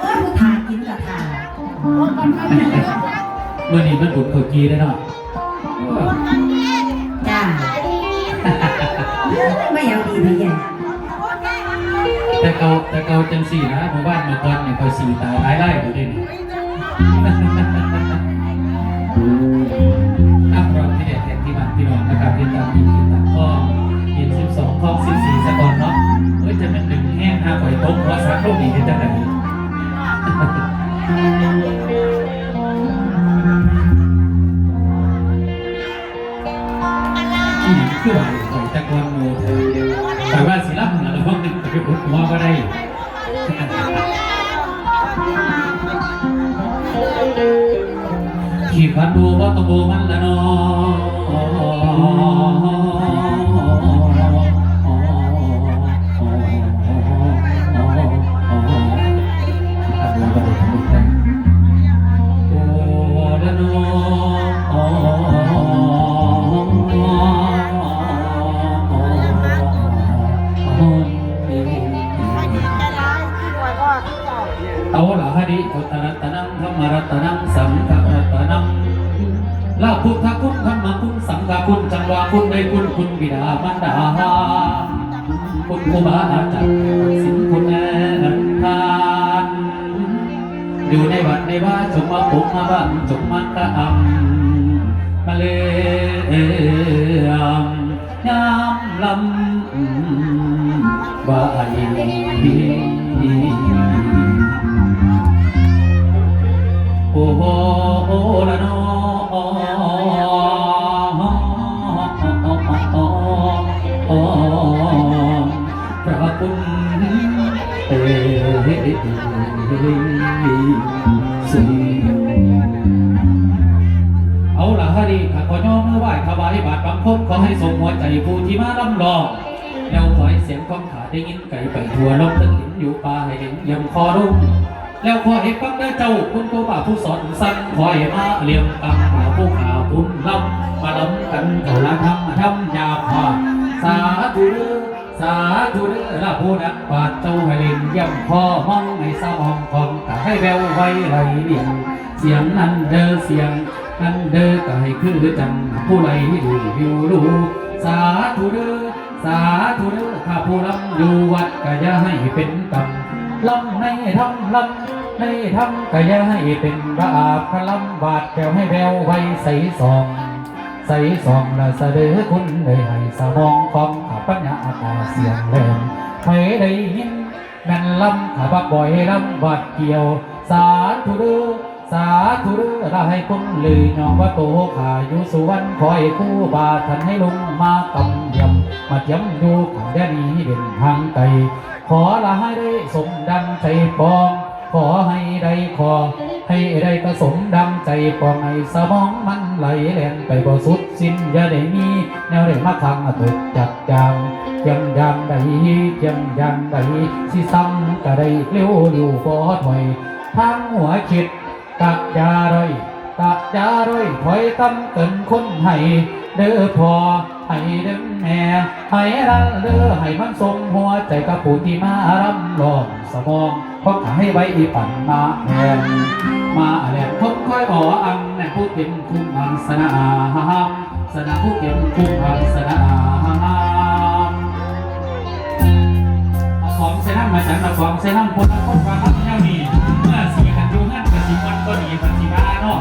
เออผู้ทากินกับทาเมื่อนี้มันบุญเขากีได้เนาะจ้าไม่เอาดีเลยเนี่ยแต่เกาแต่เกาจังสี่นะหมู่บ้านเมื่อก่อนเนี่ยคอยสี่ตายหลายไร่อยู่ดิอัพรองที่เด็ดแห่งที่บ้านพี่น้องนะครับที่ตามที่ที่ตามข้อยินสิบสองข้อสิบสี่สะก่อนเนาะเอ้ยจะเป็นหนึ่งาไข่ต้มหัวสักโลกนี้เป็นจังไหนที่หยังคือว่าข่อยตะกอนโมเธอข่อยว่าสิรับหนึ่งแล้วพวกหนึ่งไปขุดหัวก็ได้ขี่พันดูว่าตะโบมันละนอ คุณได้คุณคุณบิดามารดาคุณครูบาอาจารย์สินคุณแอนทานอยู่ในวัดในว่าจงมาปลุกมาบังจงมากระอำมาเลยมยามลำว่าไโอ้โหละนอ เอาล่ะฮะดีข้าขอย่อมือไหว้ถวายบาทบังคมขอให้สมหัวใจผู้ที่มาลำลองแล้วขอให้เสียงความขาได้ยินไก่ไปทั่วลกทั้งหินอยู่ป่าให้เห็นยำคอรุ่งแล้วขอให้ฟังได้เจ้าคุณตัวบ่าผู้สอนสั่งขอให้มาเลี้ยงตังหาผู้ขาบุญลำมาลำกันเก่าละทำ ธุเด้อละผู้นักปราชญ์เจ้าให้เล่นย่ำคอห้องในสมองของกะให้แววไว้ไหลเลี่ยงเสียงนั้นเด้อเสียงนั้นเด้อก็ให้คือจังผู้ไหลดูวิวรู้สาธุเด้อสาธุเด้อข้าผู้ลำอยู่วัดก็อย่าให้เป็นกรรมลำในทำลำในทำก็อย่าให้เป็นบาปพลำบาดแก้วให้แววไว้ใส่ซอง ใส่ซองและเสดอคุณได้ให้สมองของข้าปัญญาตาเสียงแหลมให้ได้ยินแม่นลำข้าบักบ่อยลำบาดเกี่ยว สาธุเด้อสาธุเด้อละให้คุณลือยองว่าโตข้าอยู่สุวรรณคอยคู่บาทันให้ลงมากำยำมาเจียมอยู่ขังแดนนี้เป็นทางไกลขอละให้ได้สมดังใจปอง ขอให้ได้ขอ ให้ได้ประสมดังใจปองให้สมองมันไหลแล่นไปบ่สุดสิ้นอย่าได้มี แนวได้มาทางตกจักจางยังยามใดยังยามใดสิซ้ำก็ได้เร็วอยู่บ่ถอยทางหัวคิดตักยาไรตักยาไรถอยตำเกินคนให้เด้อพอให้เด้อแม่ให้รันเด้อให้มันทรงหัวใจกับผู้ที่มารำลองสมอง พราะให้ไว้อีปันมาแทนมาแหลมพบค่อยบ่ออังแน่ผู้เก็บคุ้มอังสนาสนาผู้เก็บคุ้มอังสนาเอาของเซนัมมาจากเอาของเซนัมคนละคนความรับแนวนี้เมื่อสีกันอยู่งั้นกับสีมันก็ดีมันสีบ้าเนาะ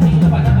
Hindi na pala.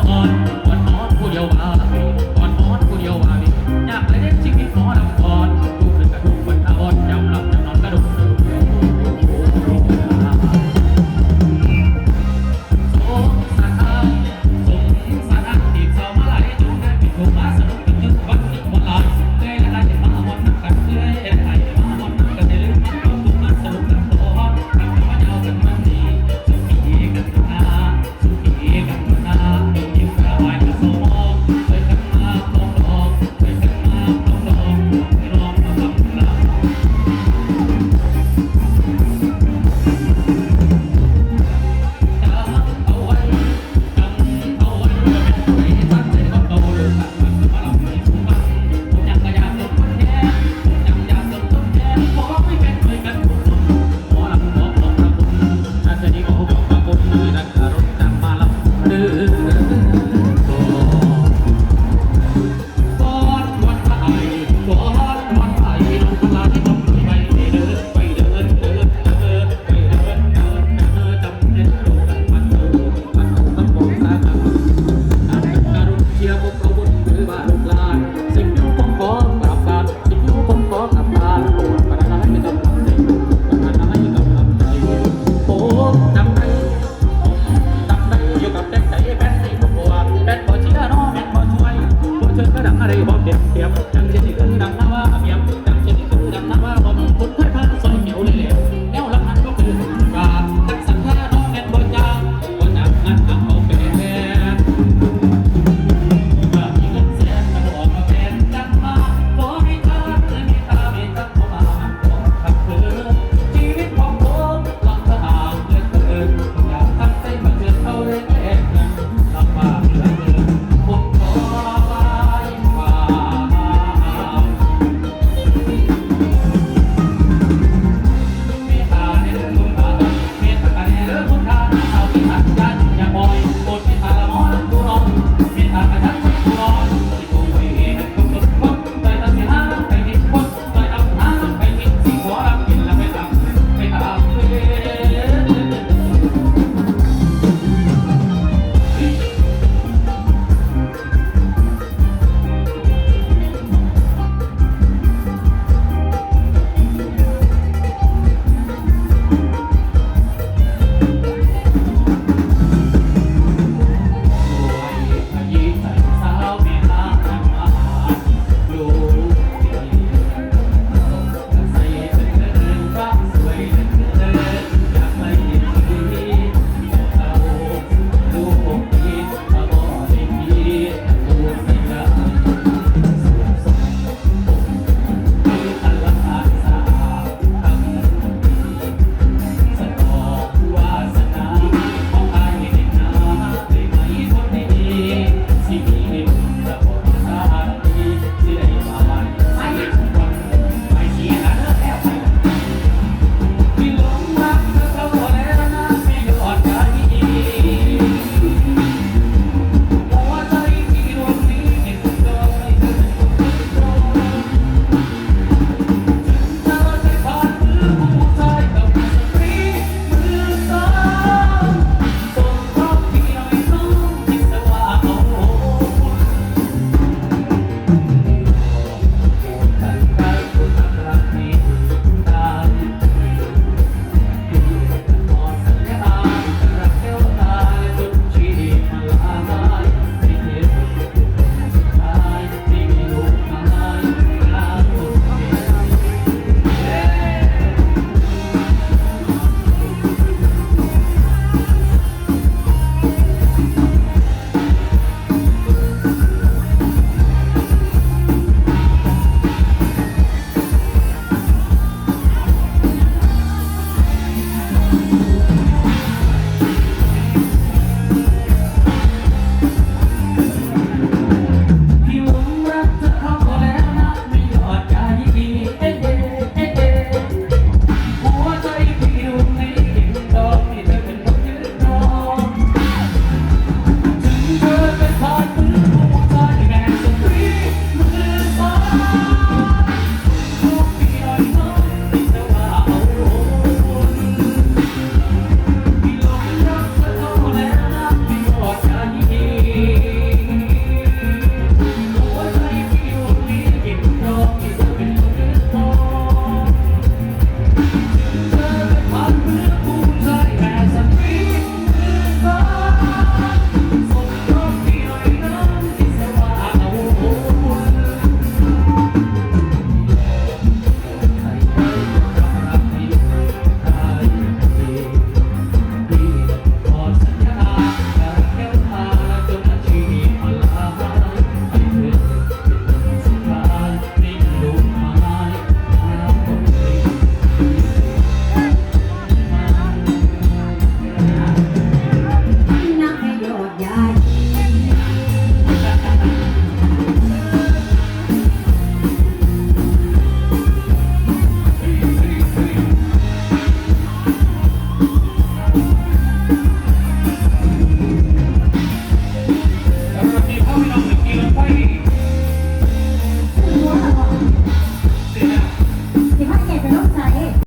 one. เชิกระดังอะไรบอกเด็ดเดียวจังจะสิขึ้นดังนะว่าเมีย